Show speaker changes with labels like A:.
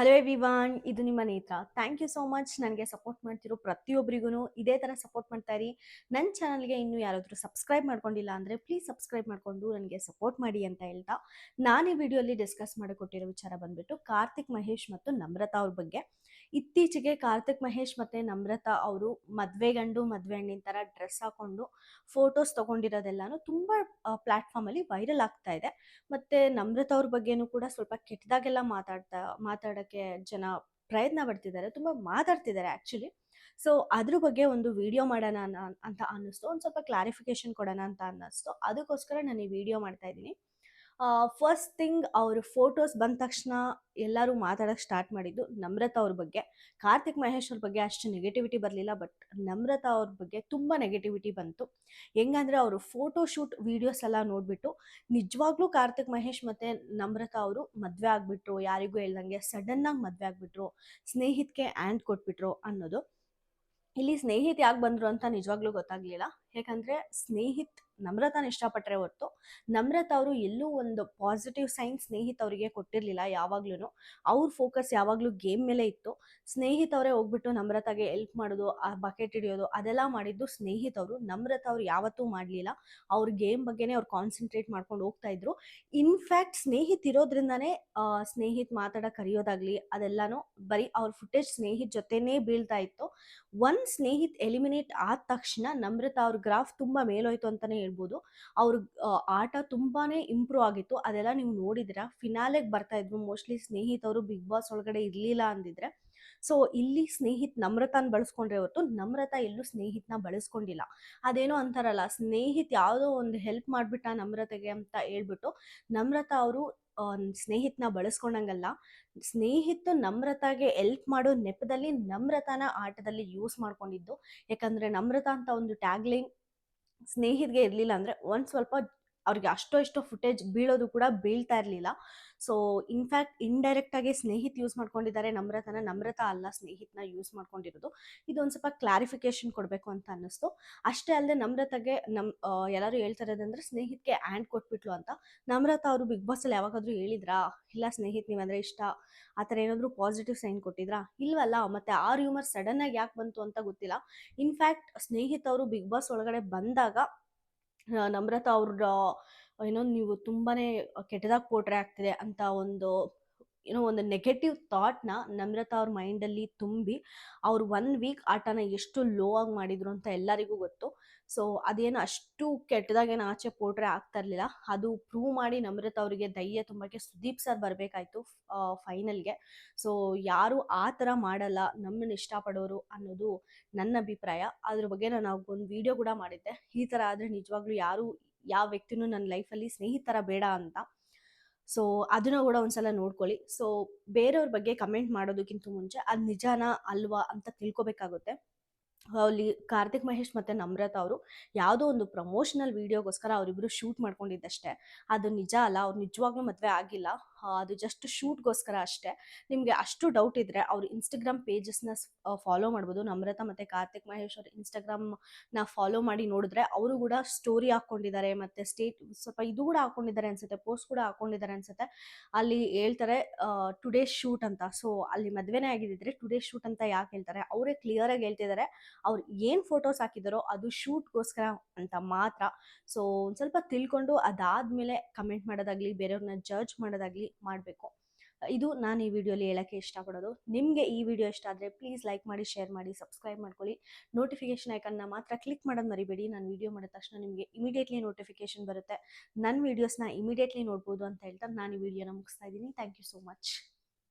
A: Hello ಎವಿವಾನ್ ಇದು ನಿಮ್ಮ ನೇತ್ರ. ಥ್ಯಾಂಕ್ ಯು ಸೋ ಮಚ್ ನನಗೆ ಸಪೋರ್ಟ್ ಮಾಡ್ತಿರೋ ಪ್ರತಿಯೊಬ್ಬರಿಗೂ ಇದೇ ಥರ ಸಪೋರ್ಟ್ ಮಾಡ್ತಾ ಇರಿ. ನನ್ನ ಚಾನಲ್ಗೆ ಇನ್ನೂ ಯಾರಾದರೂ ಸಬ್ಸ್ಕ್ರೈಬ್ ಮಾಡ್ಕೊಂಡಿಲ್ಲ ಅಂದರೆ ಪ್ಲೀಸ್ ಸಬ್ಸ್ಕ್ರೈಬ್ ಮಾಡಿಕೊಂಡು ನನಗೆ ಸಪೋರ್ಟ್ ಮಾಡಿ ಅಂತ ಹೇಳ್ತಾ. ನಾನು ಈ ವಿಡಿಯೋಲಿ ಡಿಸ್ಕಸ್ ಮಾಡಿಕೊಟ್ಟಿರೋ ವಿಚಾರ ಬಂದ್ಬಿಟ್ಟು ಕಾರ್ತಿಕ್ ಮಹೇಶ್ ಮತ್ತು ನಮ್ರತಾ ಅವ್ರ ಬಗ್ಗೆ. ಇತ್ತೀಚೆಗೆ ಕಾರ್ತಿಕ್ ಮಹೇಶ್ ಮತ್ತು ನಮ್ರತಾ ಅವರು ಮದುವೆ ಗಂಡು, ಮದುವೆ ಹಣ್ಣಿನ ಥರ ಡ್ರೆಸ್ ಹಾಕೊಂಡು ಫೋಟೋಸ್ ತೊಗೊಂಡಿರೋದೆಲ್ಲನೂ ತುಂಬ ಪ್ಲ್ಯಾಟ್ಫಾರ್ಮಲ್ಲಿ ವೈರಲ್ ಆಗ್ತಾ ಇದೆ. ಮತ್ತು ನಮ್ರತಾ ಅವ್ರ ಬಗ್ಗೆನೂ ಕೂಡ ಸ್ವಲ್ಪ ಕೆಟ್ಟದಾಗೆಲ್ಲ ಮಾತಾಡ್ತಾ, ಮಾತಾಡೋಕ್ಕೆ ಜನ ಪ್ರಯತ್ನ ಪಡ್ತಿದ್ದಾರೆ, ತುಂಬ ಮಾತಾಡ್ತಿದ್ದಾರೆ ಆ್ಯಕ್ಚುಲಿ ಸೊ ಅದ್ರ ಬಗ್ಗೆ ಒಂದು ವಿಡಿಯೋ ಮಾಡೋಣ ಅಂತ ಅನ್ನಿಸ್ತು. ಒಂದು ಸ್ವಲ್ಪ ಕ್ಲಾರಿಫಿಕೇಶನ್ ಕೊಡೋಣ ಅಂತ ಅನ್ನಿಸ್ತು. ಅದಕ್ಕೋಸ್ಕರ ನಾನು ಈ ವಿಡಿಯೋ ಮಾಡ್ತಾ ಇದ್ದೀನಿ. ಫಸ್ಟ್ ಥಿಂಗ್ ಅವ್ರ ಫೋಟೋಸ್ ಬಂದ ತಕ್ಷಣ ಎಲ್ಲರೂ ಮಾತಾಡೋಕ್ಕೆ ಸ್ಟಾರ್ಟ್ ಮಾಡಿದ್ದು ನಮ್ರತಾ ಅವ್ರ ಬಗ್ಗೆ. ಕಾರ್ತಿಕ್ ಮಹೇಶ್ ಅವ್ರ ಬಗ್ಗೆ ಅಷ್ಟು ನೆಗೆಟಿವಿಟಿ ಬರಲಿಲ್ಲ ಬಟ್ ನಮ್ರತಾ ಅವ್ರ ಬಗ್ಗೆ ತುಂಬ ನೆಗೆಟಿವಿಟಿ ಬಂತು. ಹೆಂಗಂದ್ರೆ ಅವರು ಫೋಟೋ ಶೂಟ್ ವಿಡಿಯೋಸ್ ಎಲ್ಲ ನೋಡಿಬಿಟ್ಟು ನಿಜವಾಗ್ಲೂ ಕಾರ್ತಿಕ್ ಮಹೇಶ್ ಮತ್ತು ನಮ್ರತಾ ಅವರು ಮದುವೆ ಆಗಿಬಿಟ್ರು, ಯಾರಿಗೂ ಹೇಳ್ದಂಗೆ ಸಡನ್ನಾಗಿ ಮದುವೆ ಆಗಿಬಿಟ್ರು ಸ್ನೇಹಿತಕ್ಕೆ ಆ್ಯಂಡ್ ಕೊಟ್ಬಿಟ್ರು ಅನ್ನೋದು. ಇಲ್ಲಿ ಸ್ನೇಹಿತ ಯಾಕೆ ಬಂದರು ಅಂತ ನಿಜವಾಗ್ಲೂ ಗೊತ್ತಾಗ್ಲಿಲ್ಲ. ಯಾಕಂದರೆ ಸ್ನೇಹಿತ್ ನಮ್ರತಾನ ಇಷ್ಟಪಟ್ಟರೆ ಹೊರತು ನಮ್ರತಾ ಅವರು ಎಲ್ಲೂ ಒಂದು ಪಾಸಿಟಿವ್ ಸೈನ್ ಸ್ನೇಹಿತ ಅವರಿಗೆ ಕೊಟ್ಟಿರಲಿಲ್ಲ ಯಾವಾಗ್ಲೂ ಅವ್ರ ಫೋಕಸ್ ಯಾವಾಗ್ಲೂ ಗೇಮ್ ಮೇಲೆ ಇತ್ತು. ಸ್ನೇಹಿತ ಅವರೇ ಹೋಗ್ಬಿಟ್ಟು ನಮ್ರತಾಗೆ ಹೆಲ್ಪ್ ಮಾಡೋದು, ಆ ಬಕೆಟ್ ಹಿಡಿಯೋದು, ಅದೆಲ್ಲ ಮಾಡಿದ್ದು ಸ್ನೇಹಿತ ಅವರು. ನಮ್ರತಾ ಅವ್ರು ಯಾವತ್ತೂ ಮಾಡಲಿಲ್ಲ. ಅವ್ರ ಗೇಮ್ ಬಗ್ಗೆನೇ ಅವ್ರು ಕಾನ್ಸಂಟ್ರೇಟ್ ಮಾಡ್ಕೊಂಡು ಹೋಗ್ತಾ ಇದ್ರು. ಇನ್ಫ್ಯಾಕ್ಟ್ ಸ್ನೇಹಿತ್ ಇರೋದ್ರಿಂದಾನೇ ಸ್ನೇಹಿತ್ ಮಾತಾಡಕ್ ಕರೆಯೋದಾಗ್ಲಿ ಅದೆಲ್ಲಾನು ಬರೀ ಅವ್ರ ಫುಟೇಜ್ ಸ್ನೇಹಿತ್ ಜೊತೆನೇ ಬೀಳ್ತಾ ಇತ್ತು. ಒಂದ್ ಸ್ನೇಹಿತ್ ಎಲಿಮಿನೇಟ್ ಆದ ತಕ್ಷಣ ನಮ್ರತಾ ಅವ್ರ ಗ್ರಾಫ್ ತುಂಬಾ ಮೇಲೋಯ್ತು ಅಂತಾನೆ ಹೇಳ್ಬೋದು. ಅವ್ರ ಆಟ ತುಂಬಾನೇ ಇಂಪ್ರೂವ್ ಆಗಿತ್ತು. ಅದೆಲ್ಲ ನೀವು ನೋಡಿದಿರ ಫಿನಾಲೆಗೆ ಬರ್ತಾ ಇದ್ರು. ಮೋಸ್ಟ್ಲಿ ಸ್ನೇಹಿತ್ ಅವರು ಬಿಗ್ ಬಾಸ್ ಒಳಗಡೆ ಇರ್ಲಿಲ್ಲ ಅಂದಿದ್ರೆ. ಸೊ ಇಲ್ಲಿ ಸ್ನೇಹಿತ್ ನಮ್ರತಾನ್ ಬಳಸ್ಕೊಂಡ್ರೆ ಹೊರತು ನಮ್ರತಾ ಎಲ್ಲೂ ಸ್ನೇಹಿತನ ಬಳಸ್ಕೊಂಡಿಲ್ಲ. ಅದೇನೋ ಅಂತಾರಲ್ಲ, ಸ್ನೇಹಿತ್ ಯಾವುದೋ ಒಂದು ಹೆಲ್ಪ್ ಮಾಡ್ಬಿಟ್ಟ ನಮ್ರತೆಗೆ ಅಂತ ಹೇಳ್ಬಿಟ್ಟು ನಮ್ರತಾ ಅವರು ಸ್ನೇಹಿತನ ಬಳಸ್ಕೊಂಡಂಗಲ್ಲ. ಸ್ನೇಹಿತ ನಮ್ರತಾಗೆ ಹೆಲ್ಪ್ ಮಾಡೋ ನೆಪದಲ್ಲಿ ನಮ್ರತಾನ ಆಟದಲ್ಲಿ ಯೂಸ್ ಮಾಡ್ಕೊಂಡಿದ್ದು. ಯಾಕಂದ್ರೆ ನಮ್ರತಾ ಅಂತ ಒಂದು ಟ್ಯಾಗ್ಲೈನ್ ಸ್ನೇಹಿತ್ಗೆ ಇರಲಿಲ್ಲ ಅಂದ್ರೆ ಒಂದು ಸ್ವಲ್ಪ ಅವ್ರಿಗೆ ಅಷ್ಟೋ ಇಷ್ಟೋ ಫುಟೇಜ್ ಬೀಳೋದು ಕೂಡ ಬೀಳ್ತಾ ಇರಲಿಲ್ಲ. ಸೊ ಇನ್ಫ್ಯಾಕ್ಟ್ ಇಂಡೈರೆಕ್ಟ್ ಆಗಿ ಸ್ನೇಹಿತ್ ಯೂಸ್ ಮಾಡ್ಕೊಂಡಿದ್ದಾರೆ. ನಮ್ರತನ, ನಮ್ರತ ಅಲ್ಲ ಸ್ನೇಹಿತ್ನ ಯೂಸ್ ಮಾಡ್ಕೊಂಡಿರೋದು. ಇದೊಂದು ಸ್ವಲ್ಪ ಕ್ಲಾರಿಫಿಕೇಶನ್ ಕೊಡಬೇಕು ಅಂತ ಅನ್ನಿಸ್ತು. ಅಷ್ಟೇ ಅಲ್ಲದೆ ನಮ್ರತಗೆ ನಮ್ ಎಲ್ಲರೂ ಹೇಳ್ತಾ ಇರೋದಂದ್ರೆ ಸ್ನೇಹಿತ್ಗೆ ಆ್ಯಂಡ್ ಕೊಟ್ಬಿಟ್ಲು ಅಂತ. ನಮ್ರತ ಅವರು ಬಿಗ್ ಬಾಸ್ ಅಲ್ಲಿ ಯಾವಾಗಾದ್ರೂ ಹೇಳಿದ್ರಾ? ಇಲ್ಲ ಸ್ನೇಹಿತ್ ನೀವಂದ್ರೆ ಇಷ್ಟ? ಆ ಥರ ಏನಾದರೂ ಪಾಸಿಟಿವ್ ಸೈನ್ ಕೊಟ್ಟಿದ್ರಾ? ಇಲ್ವಲ್ಲ, ಮತ್ತೆ ಆ ರ್ಯೂಮರ್ ಸಡನ್ ಆಗಿ ಯಾಕೆ ಬಂತು ಅಂತ ಗೊತ್ತಿಲ್ಲ. ಇನ್ಫ್ಯಾಕ್ಟ್ ಸ್ನೇಹಿತ್ ಅವರು ಬಿಗ್ ಬಾಸ್ ಒಳಗಡೆ ಬಂದಾಗ ನಮ್ರತಾ ಅವ್ರ ಏನೋ ನೀವು ತುಂಬಾನೇ ಕೆಟ್ಟದಾಗಿ ಪೋಟ್ರೆ ಆಗ್ತಿದೆ ಅಂತ ಒಂದು ಏನೋ ಒಂದು ನೆಗೆಟಿವ್ ಥಾಟ್ನ ನಮ್ರತಾ ಅವ್ರ ಮೈಂಡಲ್ಲಿ ತುಂಬಿ, ಅವ್ರು ಒನ್ ವೀಕ್ ಆಟನ ಎಷ್ಟು ಲೋ ಆಗಿ ಮಾಡಿದ್ರು ಅಂತ ಎಲ್ಲರಿಗೂ ಗೊತ್ತು. ಸೊ ಅದೇನು ಅಷ್ಟು ಕೆಟ್ಟದಾಗೇನು ಆಚೆ ಪೋಟ್ರೆ ಆಗ್ತಾ ಇರಲಿಲ್ಲ. ಅದು ಪ್ರೂವ್ ಮಾಡಿ ನಮ್ರತಾ ಅವರಿಗೆ ಧೈರ್ಯ ತುಂಬಕ್ಕೆ ಸುದೀಪ್ ಸರ್ ಬರಬೇಕಾಯ್ತು ಫೈನಲ್ಗೆ ಸೊ ಯಾರು ಆ ಥರ ಮಾಡಲ್ಲ, ನಮ್ಮನ್ನು ಇಷ್ಟಪಡೋರು ಅನ್ನೋದು ನನ್ನ ಅಭಿಪ್ರಾಯ. ಅದ್ರ ಬಗ್ಗೆ ನಾನು ಒಂದು ವಿಡಿಯೋ ಕೂಡ ಮಾಡಿದ್ದೆ. ಈ ಥರ ಆದರೆ ನಿಜವಾಗ್ಲೂ ಯಾರು, ಯಾವ ವ್ಯಕ್ತಿನೂ ನನ್ನ ಲೈಫಲ್ಲಿ ಸ್ನೇಹಿತರ ಬೇಡ ಅಂತ. ಸೊ ಅದನ್ನ ಕೂಡ ಒಂದ್ಸಲ ನೋಡ್ಕೊಳ್ಳಿ. ಸೊ ಬೇರೆಯವ್ರ ಬಗ್ಗೆ ಕಮೆಂಟ್ ಮಾಡೋದಕ್ಕಿಂತ ಮುಂಚೆ ಅದು ನಿಜಾನ ಅಲ್ವಾ ಅಂತ ತಿಳ್ಕೊಬೇಕಾಗುತ್ತೆ. ಅಲ್ಲಿ ಕಾರ್ತಿಕ್ ಮಹೇಶ್ ಮತ್ತು ನಮ್ರತಾ ಅವರು ಯಾವುದೋ ಒಂದು ಪ್ರಮೋಷನಲ್ ವಿಡಿಯೋಗೋಸ್ಕರ ಅವರಿಬ್ಬರು ಶೂಟ್ ಮಾಡ್ಕೊಂಡಿದ್ದಷ್ಟೇ. ಅದು ನಿಜ ಅಲ್ಲ, ಅವ್ರು ನಿಜವಾಗ್ಲೂ ಮದುವೆ ಆಗಿಲ್ಲ. ಅದು ಜಸ್ಟ್ ಶೂಟ್ಗೋಸ್ಕರ ಅಷ್ಟೇ. ನಿಮಗೆ ಅಷ್ಟು ಡೌಟ್ ಇದ್ದರೆ ಅವ್ರ ಇನ್ಸ್ಟಾಗ್ರಾಮ್ ಪೇಜಸ್ನ ಫಾಲೋ ಮಾಡ್ಬೋದು. ನಮ್ರತಾ ಮತ್ತು ಕಾರ್ತಿಕ್ ಮಹೇಶ್ ಅವ್ರ ಇನ್ಸ್ಟಾಗ್ರಾಮ್ನ ಫಾಲೋ ಮಾಡಿ ನೋಡಿದ್ರೆ ಅವರು ಕೂಡ ಸ್ಟೋರಿ ಹಾಕ್ಕೊಂಡಿದ್ದಾರೆ ಮತ್ತು ಸ್ಟೇಟ್ ಸ್ವಲ್ಪ ಇದು ಕೂಡ ಹಾಕ್ಕೊಂಡಿದ್ದಾರೆ ಅನ್ಸುತ್ತೆ ಪೋಸ್ಟ್ ಕೂಡ ಹಾಕ್ಕೊಂಡಿದ್ದಾರೆ ಅನ್ಸುತ್ತೆ. ಅಲ್ಲಿ ಹೇಳ್ತಾರೆ ಟುಡೇ ಶೂಟ್ ಅಂತ. ಸೊ ಅಲ್ಲಿ ಮದುವೆನೇ ಆಗಿದ್ದಿದ್ರೆ ಟುಡೇ ಶೂಟ್ ಅಂತ ಯಾಕೆ ಹೇಳ್ತಾರೆ? ಅವರೇ ಕ್ಲಿಯರಾಗಿ ಹೇಳ್ತಿದ್ದಾರೆ ಅವ್ರು ಏನು ಫೋಟೋಸ್ ಹಾಕಿದಾರೋ ಅದು ಶೂಟ್ಗೋಸ್ಕರ ಅಂತ ಮಾತ್ರ. ಸೊ ಒಂದು ಸ್ವಲ್ಪ ತಿಳ್ಕೊಂಡು ಅದಾದಮೇಲೆ ಕಮೆಂಟ್ ಮಾಡೋದಾಗ್ಲಿ ಬೇರೆಯವ್ರನ್ನ ಜಡ್ಜ್ ಮಾಡೋದಾಗ್ಲಿ ಮಾಡಬೇಕು. ಇದು ನಾನು ಈ ವಿಡಿಯೋಲಿ ಹೇಳೋಕ್ಕೆ ಇಷ್ಟಪಡೋದು. ನಿಮಗೆ ಈ ವಿಡಿಯೋ ಇಷ್ಟ ಆದರೆ ಪ್ಲೀಸ್ ಲೈಕ್ ಮಾಡಿ ಶೇರ್ ಮಾಡಿ ಸಬ್ಸ್ಕ್ರೈಬ್ ಮಾಡ್ಕೊಳ್ಳಿ. ನೋಟಿಫಿಕೇಶನ್ ಐಕನ್ನ ಮಾತ್ರ ಕ್ಲಿಕ್ ಮಾಡೋದು ಮರಿಬೇಡಿ. ನಾನು ವಿಡಿಯೋ ಮಾಡಿದ ತಕ್ಷಣ ನಿಮಗೆ ಇಮಿಡಿಯೇಟ್ಲಿ ನೋಟಿಫಿಕೇಶನ್ ಬರುತ್ತೆ. ನನ್ನ ವೀಡಿಯೋಸ್ನ ಇಮಿಡಿಯೇಟ್ಲಿ ನೋಡ್ಬೋದು ಅಂತ ಹೇಳ್ತಾ ನಾನು ಈ ವಿಡಿಯೋನ ಮುಗಿಸ್ತಾ ಇದ್ದೀನಿ. Thank you so much